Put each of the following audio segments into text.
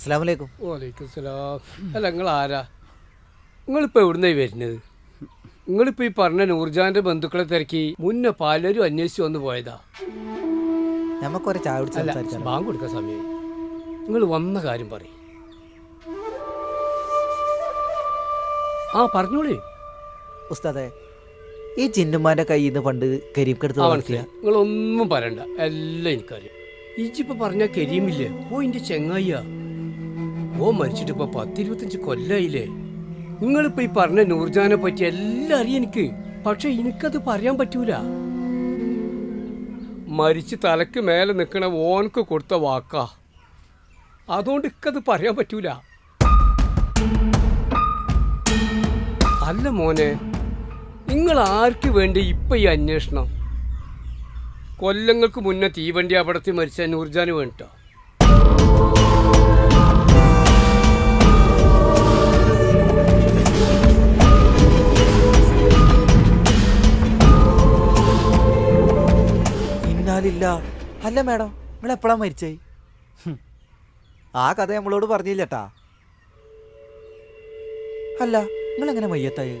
അസ്സാം വലൈക്കും വലൈക്കും സലാം അല്ല നിങ്ങൾ ആരാ നിങ്ങളിപ്പോൾ എവിടുന്നായി വരുന്നത്? നിങ്ങളിപ്പോൾ ഈ പറഞ്ഞ നൂർജാന്റെ ബന്ധുക്കളെ തിരക്കി മുന്നേ പലരും അന്വേഷിച്ച് വന്ന് പോയതാ. നമുക്കൊരു ചായ കുടിച്ച് ബാങ്ക് കൊടുക്കാൻ സമയം നിങ്ങൾ വന്ന കാര്യം പറയും. ആ പറഞ്ഞോളേ. ഉസ്താദേ ഈ ചിന്നുമാന്റെ കയ്യിൽ നിന്ന് പണ്ട് വളർത്തിയ മനസ്സിലായി. നിങ്ങളൊന്നും പറയണ്ട. എല്ലാം എനിക്കറിയാം. ഈജിപ്പോ പറഞ്ഞ കരീമില്ലേ? ഓ എന്റെ ചെങ്ങായിയാ. ഓ മരിച്ചിട്ട് ഇപ്പൊ പത്തിരുപത്തഞ്ച് കൊല്ലായില്ലേ? നിങ്ങളിപ്പോ ഈ പറഞ്ഞ നൂർജാനെ പറ്റി എല്ലാം അറിയാം എനിക്ക്. പക്ഷെ എനിക്കത് പറയാൻ പറ്റൂല. മരിച്ച് തലക്ക് മേലെ നിൽക്കണ ഓനക്ക് കൊടുത്ത വാക്കാ. അതുകൊണ്ട് ഇക്കത് പറയാൻ പറ്റൂല. അല്ല മോനെ നിങ്ങൾ ആർക്ക് വേണ്ടി ഇപ്പം ഈ അന്വേഷണം? കൊല്ലങ്ങൾക്ക് മുന്നേ തീവണ്ടി അപകടത്തിൽ മരിച്ച നൂർജാന് വേണ്ടിട്ടോ? ഇന്നാലില്ല അല്ല മേഡം നിങ്ങൾ എപ്പോഴാ മരിച്ചേ ആ കഥ നമ്മളോട് പറഞ്ഞില്ലട്ടാ. അല്ല നിങ്ങൾ എങ്ങനെ മയ്യത്തായി?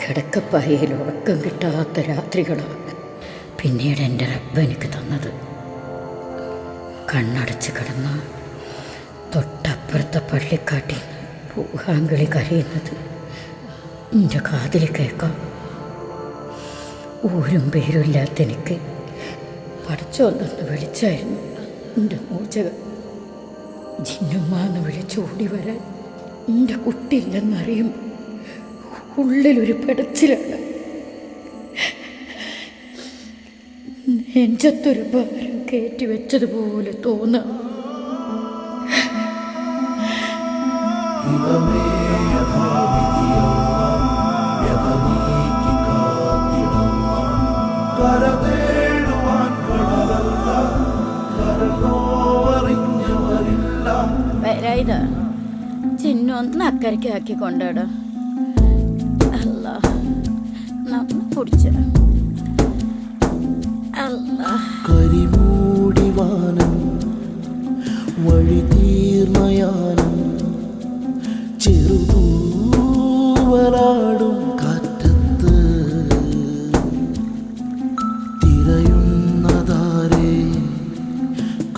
കിടക്കപ്പായയിൽ ഉറക്കം കിട്ടാത്ത രാത്രികളാണ് പിന്നീട് എന്റെ റബ്ബ് എനിക്ക് തന്നത്. കണ്ണടച്ച് കിടന്ന തൊട്ടപ്പുറത്തെ പള്ളിക്കാട്ടിൽ പൂഹാങ്കളി കരയുന്നത് എന്റെ കാതിൽ കേൾക്കാം. ഊരും പേരുമില്ലാത്ത എനിക്ക് പടച്ചോന്നൊന്ന് വിളിച്ചായിരുന്നു എന്റെ മോചക. ജിന്നുമ്മ എന്ന് വിളിച്ചോടി വരാൻ എന്റെ കുട്ടിയില്ലെന്നറിയുമ്പോൾ ഉള്ളിലൊരു പെടച്ചിലാണ് നെഞ്ചത്തൊരു ഭാരം കയറ്റി വെച്ചതുപോലെ തോന്നാം. ചിന്നു ഒന്ന് അക്കരയ്ക്ക് ആക്കി കൊണ്ടാടാ അല്ല. അല്ല. കരിമൂടി വാനം വഴി തീർന്നയാനം ചെറുതൂവലാടും കാറ്റത്ത് തിരയുന്നതാരേ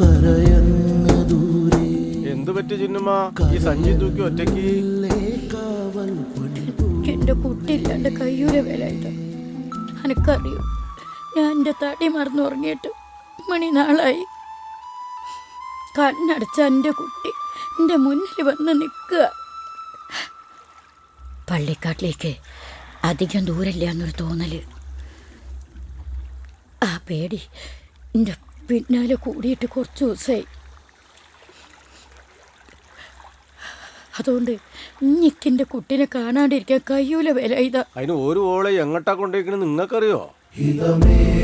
കരയങ്ങ് ദൂരെ. എന്ത് പറ്റി ചിന്നുമാ ഈ സഞ്ജി തൂക്കി ഒറ്റയ്ക്ക്? കാവൽ പണി എന്റെ കുട്ടിയില്ലാണ്ട് കയ്യൂരെ വേലായിട്ട് എനിക്കറിയൂ ഞാൻ എന്റെ തടി മറന്നു ഉറങ്ങിയിട്ട് മണി നാളായി. കണ്ണടച്ച എന്റെ കുട്ടി എന്റെ മുന്നിൽ വന്ന് നിൽക്കുക. പള്ളിക്കാട്ടിലേക്ക് അധികം ദൂരമില്ല എന്നൊരു തോന്നൽ. ആ പേടി എന്റെ പിന്നാലെ കൂടിയിട്ട് കുറച്ച് ദിവസമായി അതുകൊണ്ട് ഇഞ്ഞിക്കിന്റെ കുട്ടിനെ കാണാണ്ടിരിക്കാൻ കഴിയൂല വില ഇതാ അതിന് ഒരു ഓളെ എങ്ങോട്ടാ കൊണ്ടിരിക്കണെന്ന് നിങ്ങൾക്കറിയോ? തീനെഞ്ചിലെ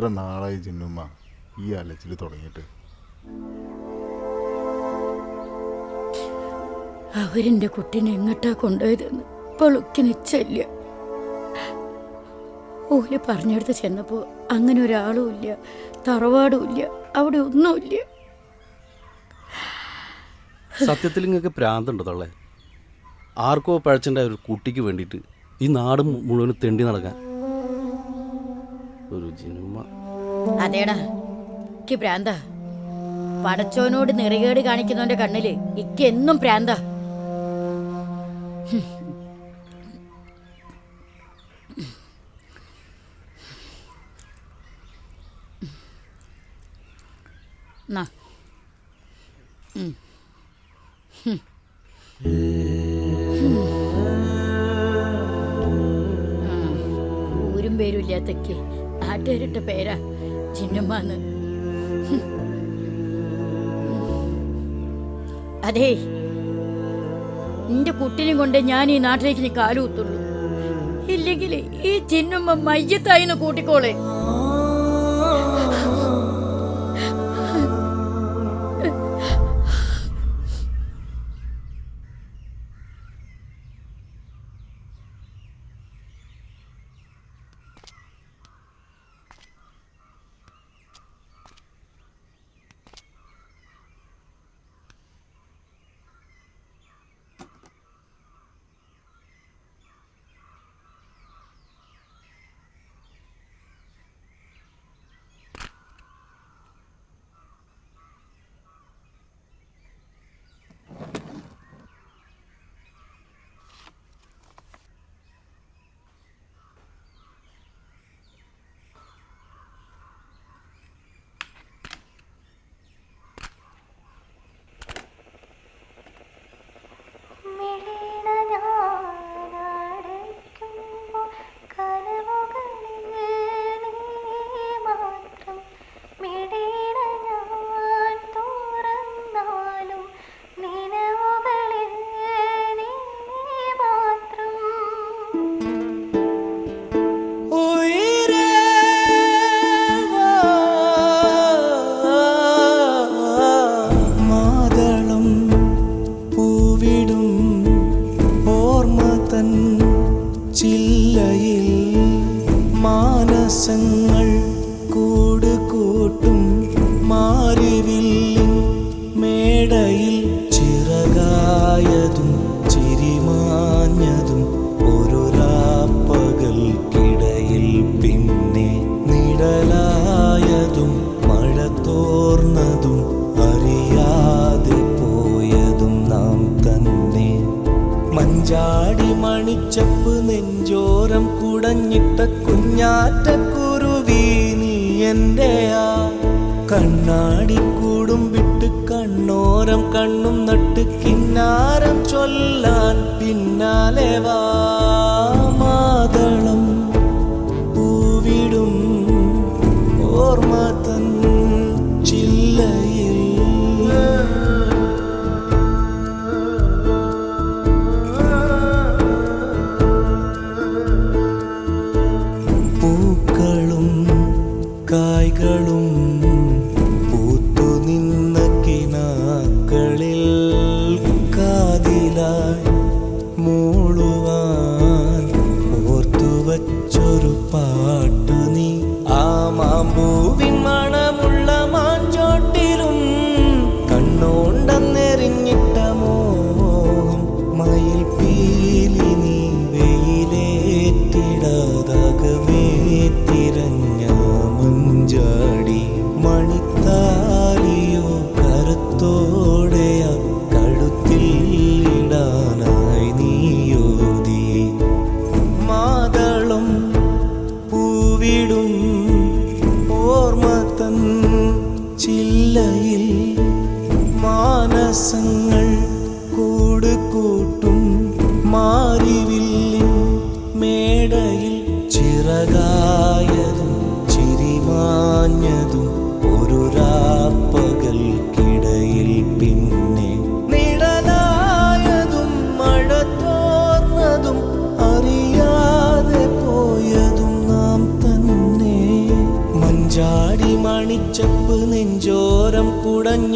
എത്ര നാളായി ജിന്നുമ്മ ഈ അലച്ചിൽ തുടങ്ങിയിട്ട്? അവരെന്റെ കുട്ടീനെ എങ്ങട്ടാ കൊണ്ടുപോയതെന്ന് ഇപ്പോഴൊക്കെ നിശ്ചയില്ല ഓൽ പറഞ്ഞെടുത്ത് ചെന്നപ്പോ അങ്ങനെ ഒരാളും ഇല്ല തറവാടും ഇല്ല അവിടെ ഒന്നുമില്ല സത്യത്തിൽ നിങ്ങൾക്ക് പ്രാന്തുണ്ട് തള്ളേ? ആർക്കോ പഴച്ചുണ്ടായ ഒരു കുട്ടിക്ക് വേണ്ടിയിട്ട് ഈ നാട് മുഴുവൻ തെണ്ടി നടക്കാൻ? ഒരു അതേടാ ഇക്ക് പ്രാന്ത പടച്ചോനോട് നിറകേട് കാണിക്കുന്നവന്റെ കണ്ണിൽ ഇക്ക് എന്നും പ്രാന്ത ഊരും പേരും ഇല്ലാത്തക്ക് നാട്ടുകാരിട്ട പേരാ ചിന്നമ്മന്ന്. അതേ നിന്റെ കുട്ടിനെ കൊണ്ട് ഞാൻ ഈ നാട്ടിലേക്ക് നീ കാലുകുത്തുള്ളൂ ഇല്ലെങ്കിൽ ഈ ചിന്നമ്മ മയ്യത്തായിന്ന് കൂട്ടിക്കോളെ. Tuhan. നെഞ്ചോരം കുഞ്ഞാറ്റ കുറുവി നീ എന്റെ ആ കണ്ണാടി കൂടും വിട്ട് കണ്ണോരം കണ്ണും നട്ട് കിന്നാരം ചൊല്ലാൻ പിന്നാലെ വാ.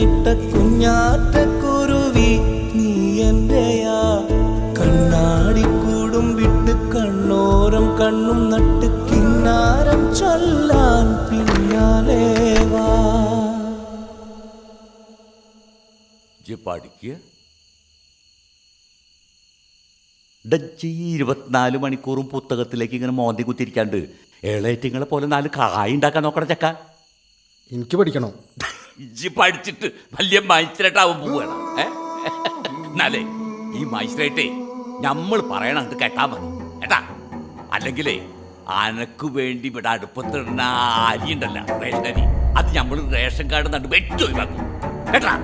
കുഞ്ഞാറ്റ കുരുവി നീ എന്റെയാ? കണ്ണാടിക്കൂടും വിട്ട് കണ്ണോരം കണ്ണും നട്ട് കിന്നാരം ചൊല്ലാൻ പിന്നാലെ വാ. പഠിക്കുക ഡച്ച് ഈ ഇരുപത്തിനാല് മണിക്കൂറും പുസ്തകത്തിലേക്ക് ഇങ്ങനെ മോന്തി കുത്തിരിക്കാണ്ട്. ഏളേറ്റിങ്ങളെ പോലെ നാല് കായ ഉണ്ടാക്കാൻ നോക്കണം ചക്ക. എനിക്ക് പഠിക്കണം. ഇജ്ജ് പഠിച്ചിട്ട് വലിയ മൈസ്ട്രേറ്റാവും പോവുകയാണ് ഏ? എന്നാലേ ഈ മൈസ്ട്രേറ്റേ നമ്മൾ പറയണത് കേട്ടാ മതി. കേട്ടാ? അല്ലെങ്കിലേ അനക്ക് വേണ്ടി ഇവിടെ അടുപ്പത്തിടുന്ന അരി ഉണ്ടല്ല റേഷൻ അരി അത് നമ്മൾ റേഷൻ കാർഡ് നട്ട് ഏറ്റവും ഒഴിവാക്കും. കേട്ടാ?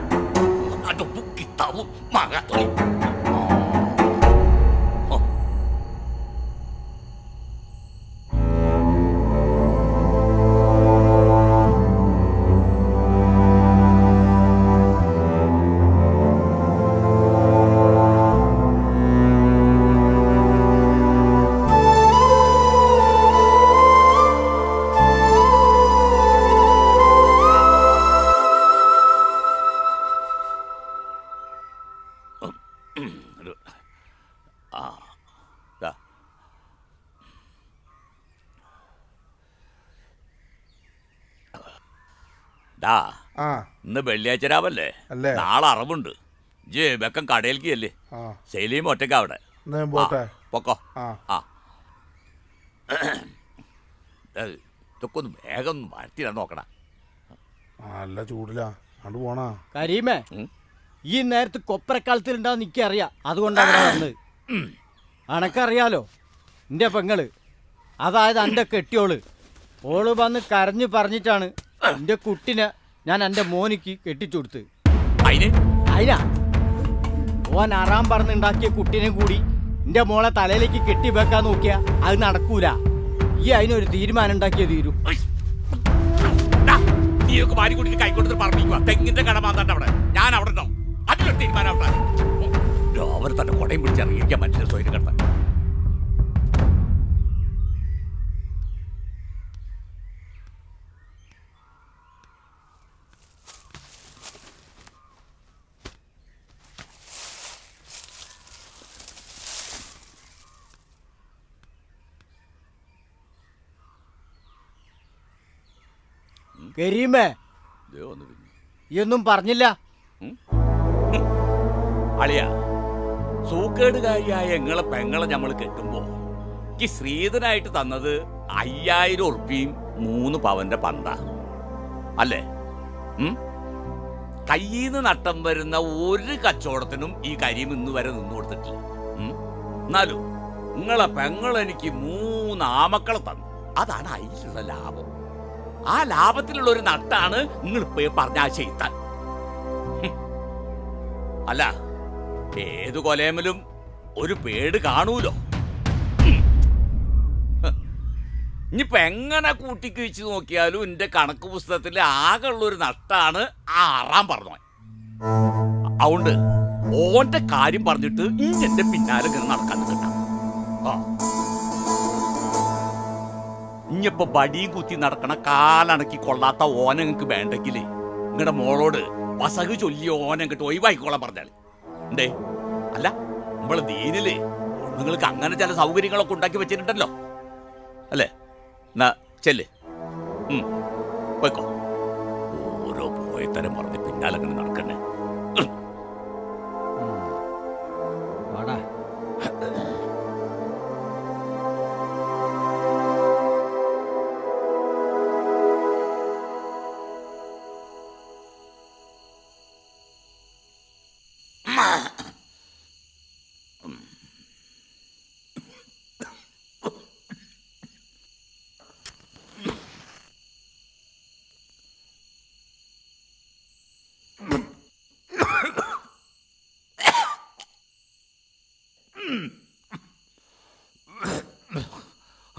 അടുപ്പ് കിട്ടാവും മകാത്തോളി ഇന്ന് വെള്ളിയാഴ്ച രാവല്ലേ? അല്ലേ? നാളെ അറവുണ്ട്. ജേ വെക്കം കടയിലേക്ക് അല്ലേ ആ. സെലീം ഒറ്റയ്ക്ക് അവിടെ. എന്നാ ഞാൻ പോട്ടെ? പൊക്കോ. ആ. ഇതൊക്കെ ഒന്ന് വേഗം ഒന്ന് മാറ്റിടാൻ നോക്കണ നല്ല ചൂടിലാ. അങ്ങോട്ട് പോണാ. കരീമേ ഉം. ഈ നേരത്ത് കൊപ്പരക്കാലത്തിൽ ഉണ്ടാവും എനിക്കറിയാം അതുകൊണ്ടാണ് വന്നത് അണക്കറിയാലോ എന്റെ പെങ്ങൾ അതായത് എന്റെ കെട്ടിയോൾ ഓൾ വന്ന് കരഞ്ഞു പറഞ്ഞിട്ടാണ് എന്റെ കുട്ടിനെ ഞാൻ എന്റെ മോനിക്ക് കെട്ടിച്ചു കൊടുത്ത്. ഓൻ അറാം പറഞ്ഞുണ്ടാക്കിയ കുട്ടീനെ കൂടി എന്റെ മോളെ തലയിലേക്ക് കെട്ടി വെക്കാൻ നോക്കിയാ അത് നടക്കൂല. ഈ അതിനൊരു തീരുമാനം ഉണ്ടാക്കിയ തീരു. നീയൊക്കെ പറഞ്ഞിരിക്കുക തെങ്ങിന്റെ കട അവിടെ. ഞാൻ അവിടെ ഉണ്ടാവും. തീരുമാനം അവിടെ. അവർ തന്നെ കൊടയും പിടിച്ചിറങ്ങിയിരിക്കാൻ മനുഷ്യനെ സ്വയം കിടത്താൻ കരീമേ. ഒന്നും പറഞ്ഞില്ല. അളിയ സൂക്കേടുകാരിയായ എങ്ങളെ പെങ്ങളെ നമ്മൾ കെട്ടുമ്പോ ഈ ശ്രീധനായിട്ട് തന്നത് അയ്യായിരം ഉറുപ്പിയും മൂന്ന് പവന്റെ പന്ത. അല്ലേ? കയ്യിൽ കയ്യിന്ന് നട്ടം വരുന്ന ഒരു കച്ചവടത്തിനും ഈ കരിയും ഇന്ന് വരെ നിന്നു കൊടുത്തിട്ടില്ല? എന്നാലും നിങ്ങളെ പെങ്ങൾ എനിക്ക് മൂന്ന് ആമക്കളെ തന്നു. അതാണ് അതിലുള്ള ലാഭം. ആ ലാഭത്തിലുള്ള ഒരു നട്ടാണ് നിങ്ങൾ ഇപ്പൊ പറഞ്ഞ ആ ചെയ്ത്താൻ അല്ല ഏതു കൊലയമലും ഒരു പേട് കാണൂലോ? ഇനിയിപ്പോ എങ്ങനെ കൂട്ടിക്ക് വെച്ച് നോക്കിയാലും എന്റെ കണക്ക് പുസ്തകത്തിൽ ആകെ ഉള്ള ഒരു നട്ടാണ് ആ ആറാം പറഞ്ഞു അതുകൊണ്ട് ഓന്റെ കാര്യം പറഞ്ഞിട്ട് ഇനി എന്റെ പിന്നാലെ നടക്കാൻ കിട്ടാം ആ. ഇനിയിപ്പൊ വടിയും കുത്തി നടക്കണ കാലണക്കി കൊള്ളാത്ത ഓന നിങ്ങക്ക് വേണ്ടെങ്കിലേ. നിങ്ങളുടെ മോളോട് വസക് ചൊല്ലി ഓന ഇങ്ങോട്ട് ഒഴിവാക്കിക്കോളാൻ പറഞ്ഞാൽ. ഉണ്ടേ അല്ല നമ്മൾ ദീനിൽ നിങ്ങൾക്ക് അങ്ങനെ ചില സൗകര്യങ്ങളൊക്കെ ഉണ്ടാക്കി വെച്ചിട്ടുണ്ടല്ലോ. അല്ലേ? എന്നാ ചെല്ല്. പോയിക്കോ. ഓരോ പോയത്തരം പറഞ്ഞ് പിന്നാലെ അങ്ങനെ നടക്കണേ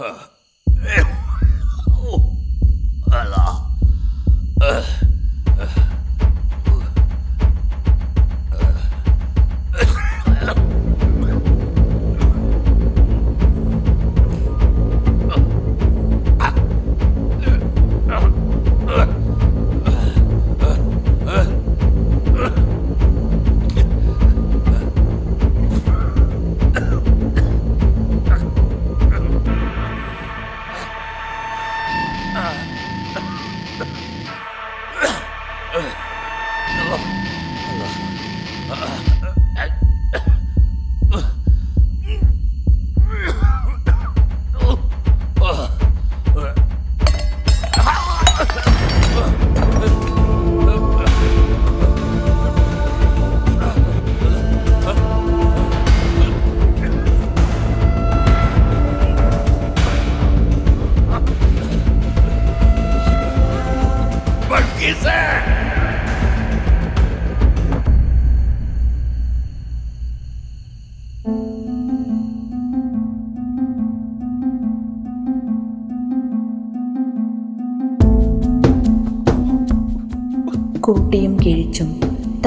Huh.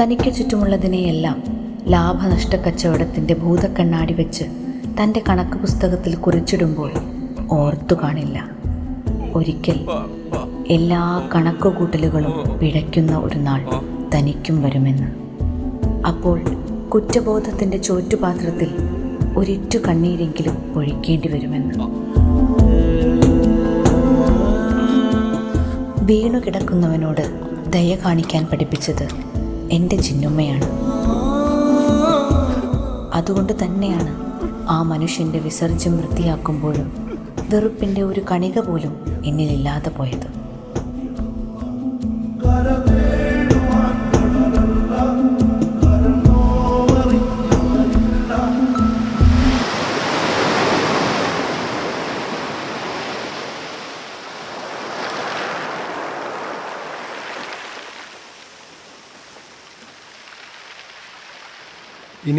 തനിക്ക് ചുറ്റുമുള്ളതിനെയെല്ലാം ലാഭനഷ്ട കച്ചവടത്തിന്റെ ഭൂതക്കണ്ണാടി വെച്ച് തന്റെ കണക്ക് പുസ്തകത്തിൽ കുറിച്ചിടുമ്പോൾ ഓർത്തു കാണില്ല. ഒരിക്കൽ എല്ലാ കണക്കുകൂട്ടലുകളും പിഴയ്ക്കുന്ന ഒരു നാൾ തനിക്കും വരുമെന്ന്. അപ്പോൾ കുറ്റബോധത്തിന്റെ ചോറ്റുപാത്രത്തിൽ ഒരിറ്റു കണ്ണീരെങ്കിലും ഒഴിക്കേണ്ടി വരുമെന്ന്. വീണു കിടക്കുന്നവനോട് ദയ കാണിക്കാൻ പഠിപ്പിച്ചത് എന്റെ ചിന്നുമ്മയാണ്. അതുകൊണ്ട് തന്നെയാണ് ആ മനുഷ്യന്റെ വിസർജ്യം വൃത്തിയാക്കുമ്പോഴും വെറുപ്പിന്റെ ഒരു കണിക പോലും എന്നിലില്ലാതെ പോയത്.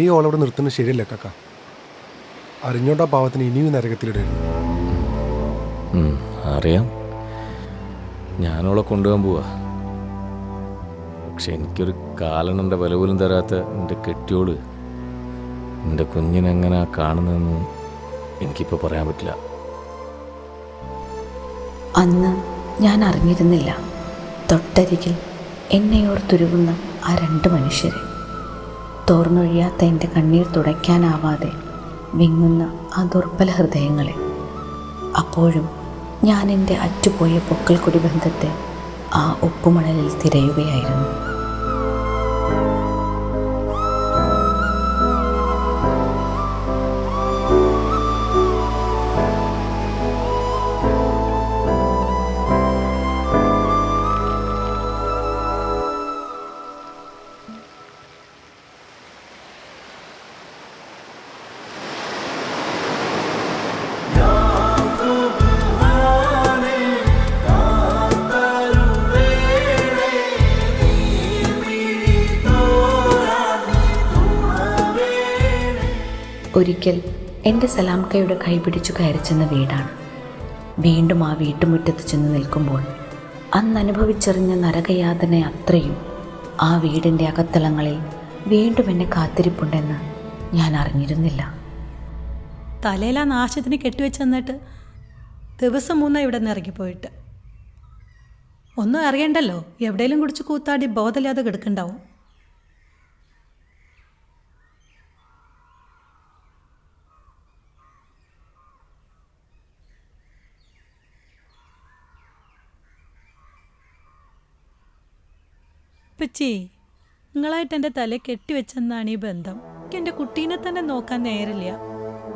ഇനിയും അവളവിടെ നിർത്തുന്നത് ശരിയല്ല കക്ക. അറിഞ്ഞോണ്ടാ പാവത്തിന് ഇനിയും നരകത്തിലിടരുത്. അറിയാം. ഞാനോളെ കൊണ്ടുപോകാൻ പോവാ. പക്ഷെ എനിക്കൊരു കാലണന്റെ വില പോലും തരാത്ത എന്റെ കെട്ടിയോട് എന്റെ കുഞ്ഞിനെങ്ങനെ കാണുന്നതെന്ന് എനിക്കിപ്പോൾ പറയാൻ പറ്റില്ല. അന്ന് ഞാൻ അറിഞ്ഞിരുന്നില്ല. തൊട്ടരികിൽ എന്നെയോർത്തുരുകുന്ന ആ രണ്ട് മനുഷ്യരെ. തോർന്നൊഴിയാത്ത എന്റെ കണ്ണീർ തുടയ്ക്കാനാവാതെ വിങ്ങുന്ന ആ ദുർബല ഹൃദയങ്ങളെ. അപ്പോഴും ഞാൻ എന്റെ അറ്റുപോയ പൊക്കൽ കൊടി ബന്ധത്തെ ആ ഉപ്പുമണലിൽ തിരയുകയായിരുന്നു. ഒരിക്കൽ എന്റെ സലാംക്കയുടെ കൈപിടിച്ചു കയറി ചെന്ന വീടാണ്. വീണ്ടും ആ വീട്ടുമുറ്റത്ത് ചെന്ന് നിൽക്കുമ്പോൾ അന്ന് അനുഭവിച്ചറിഞ്ഞ നരകയാതന അത്രയും ആ വീടിന്റെ അകത്തളങ്ങളിൽ വീണ്ടും എന്നെ കാത്തിരിപ്പുണ്ടെന്ന് ഞാൻ അറിഞ്ഞിരുന്നില്ല. തലയിലാ നാശത്തിന് കെട്ടിവെച്ച് തന്നിട്ട് ദിവസം മൂന്നാ ഇവിടെ നിന്ന് ഇറങ്ങിപ്പോയിട്ട് ഒന്നും അറിയണ്ടല്ലോ. എവിടെയെങ്കിലും കുടിച്ച് കൂത്താടി ബോധമില്ലാതെ കിടക്കണ്ടാവും. പിച്ചി നിങ്ങളായിട്ട് എന്റെ തല കെട്ടിവെച്ചെന്നാണ് ഈ ബന്ധം. എനിക്ക് എന്റെ കുട്ടീനെ തന്നെ നോക്കാൻ നേരില്ല.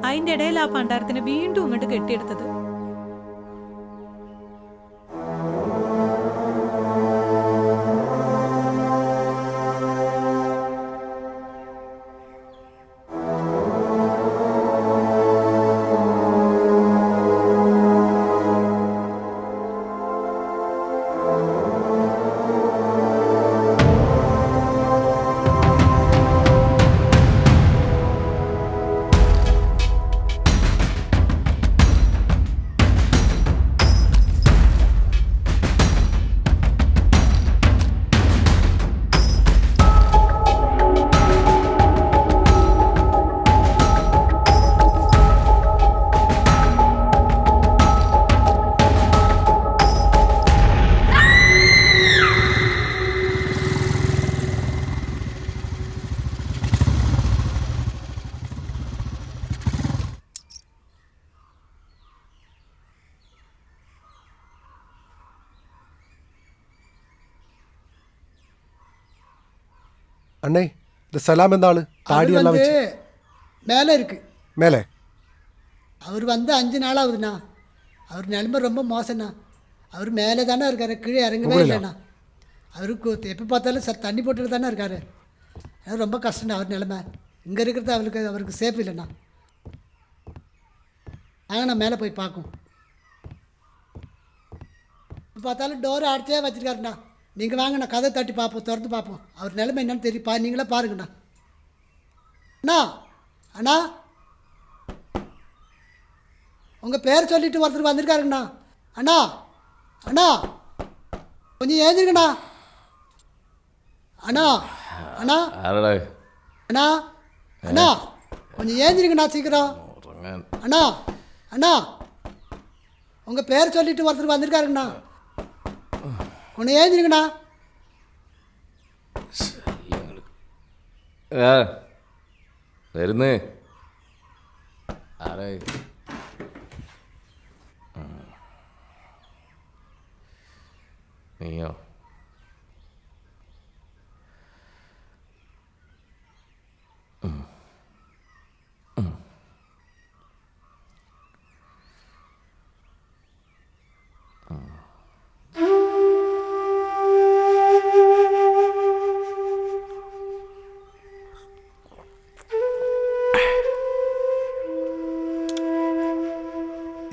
അതിന്റെ ഇടയിൽ ആ പണ്ടാരത്തിനെ വീണ്ടും ഇങ്ങോട്ട് കെട്ടിയെടുത്തത്. அண்ணே இந்த சலாம் எந்த ஆளு? தாடி எல்லாம் வச்சு. மேலே இருக்கு. மேலே. அவர் வந்து அஞ்சு நாள் ஆகுதுண்ணா அவர் நிலைமை ரொம்ப மோசம்ண்ணா. அவர் மேலே தானே இருக்காரு கீழே இறங்கவே? இல்லைண்ணா. அவருக்கு எப்போ பார்த்தாலும் சார் தண்ணி போட்டுட்டு தானே இருக்காரு. அது ரொம்ப கஷ்டம்ண்ணா அவர் நிலைமை. இங்கே இருக்கிறது அவருக்கு அவருக்கு சேஃப் இல்லைண்ணா. வாங்கண்ணா மேலே போய் பார்க்கும் பார்த்தாலும் டோரை அடைச்சே வச்சிருக்காருண்ணா. நீங்கள் வாங்க நான் கதை தட்டி பார்ப்போம் திறந்து பார்ப்போம். அவர் நிலைமை என்னன்னு தெரியும் பா நீங்களே பாருங்கண்ணா. அண்ணா அண்ணா. உங்கள் பேர் சொல்லிட்டு ஒருத்தர் வந்திருக்காருங்கண்ணா. அண்ணா அண்ணா. கொஞ்சம் ஏந்திருங்கண்ணா அண்ணா அண்ணா. அண்ணா அண்ணா. கொஞ்சம் ஏந்திருங்கண்ணா சீக்கிரம். அண்ணா அண்ணா. உங்கள் பேர் சொல்லிட்டு ஒருத்தர் வந்திருக்காருங்கண்ணா. ഒന്ന് ഏതിരിക്കടാ? വരുന്നേ. ആരേ നീയോ?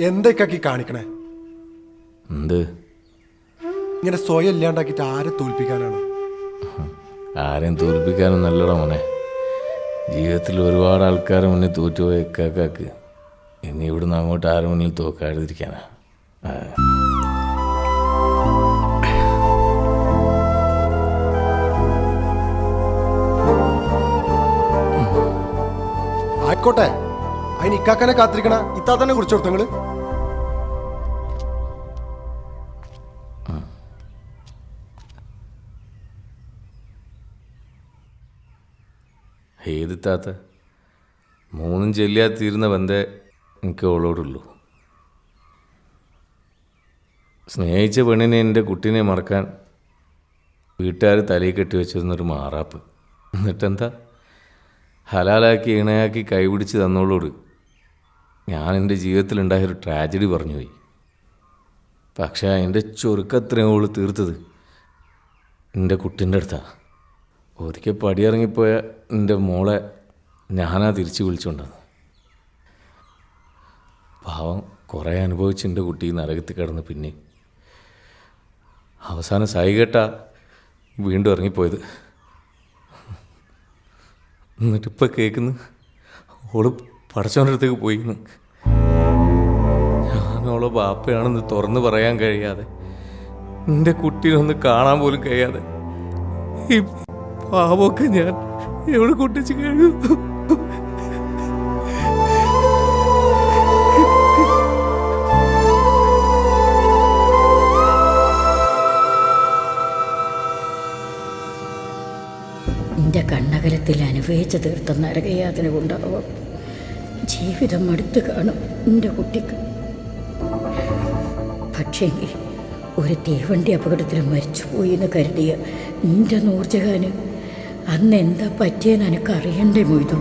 എന്തൊക്കെ കാണിക്കണേ? എന്ത്? ഇങ്ങനെ സ്വയം ഇല്ലാണ്ടാക്കിട്ട് ആരെ തോൽപ്പിക്കാനാണ്? ആരെയും തോൽപ്പിക്കാനും നല്ലടാ മോനെ. ജീവിതത്തിൽ ഒരുപാട് ആൾക്കാരെ മുന്നിൽ തോറ്റുപോയ ഇക്കാക്കാക്ക് ഇനി ഇവിടുന്ന് അങ്ങോട്ട് ആരും മുന്നിൽ തോക്കാതിരിക്കാനാ. ആയിക്കോട്ടെ. അതിന് ഇക്കാക്കനെ കാത്തിരിക്കണ? ഇത്താ തന്നെ കുറിച്ച് ഏത് താത്ത? മൂന്നും ചെല്ലിയാ തീരുന്ന ബന്ധേ എനിക്ക് അവളോടുള്ളൂ. സ്നേഹിച്ച പെണ്ണിനെ എന്റെ കുട്ടീനെ മറക്കാൻ വീട്ടുകാർ തലയിൽ കെട്ടി വെച്ചിരുന്നൊരു മാറാപ്പ്. എന്നിട്ടെന്താ? ഹലാലാക്കി ഇണയാക്കി കൈപിടിച്ച് തന്നോളോട് ഞാൻ എന്റെ ജീവിതത്തിലുണ്ടായൊരു ട്രാജഡി പറഞ്ഞുപോയി. പക്ഷേ എന്റെ ചൊരുക്കത്രയും അവൾ തീർത്തത് എന്റെ കുട്ടിന്റെ അടുത്താണ് ഒരിക്കൽ പടിയിറങ്ങിപ്പോയ എന്റെ മോളെ ഞാനാ തിരിച്ചു വിളിച്ചുകൊണ്ടത് പാവം കുറേ അനുഭവിച്ച് എന്റെ കുട്ടി നരകത്തിൽ കിടന്ന് പിന്നെ അവസാനം സായികേട്ട വീണ്ടും ഇറങ്ങിപ്പോയത്. എന്നിട്ടിപ്പോൾ കേൾക്കുന്നു ഓൾ പടച്ചവന്റെ അടുത്തേക്ക് പോയിന്ന്. ഞാനോളെ ബാപ്പയാണെന്ന് തുറന്ന് പറയാൻ കഴിയാതെ എന്റെ കുട്ടീനൊന്ന് കാണാൻ പോലും കഴിയാതെ പാവമൊക്കെ ഞാൻ എവിടെ കൊട്ടിച്ച് കഴിഞ്ഞു എന്റെ കണ്ണകലത്തിൽ അനുഭവിച്ചു തീർത്ത നരകയാതന കൊണ്ടാവാം. ജീവിതം അടുത്ത് കാണും എന്റെ കുട്ടിക്ക്. പക്ഷേങ്കിൽ ഒരു തീവണ്ടി അപകടത്തിൽ മരിച്ചുപോയി എന്ന് കരുതിയ എന്റെ നൂർജഹാന് അന്ന് എന്താ പറ്റിയെന്ന് എനിക്കറിയണ്ടേ മൊയ്തു.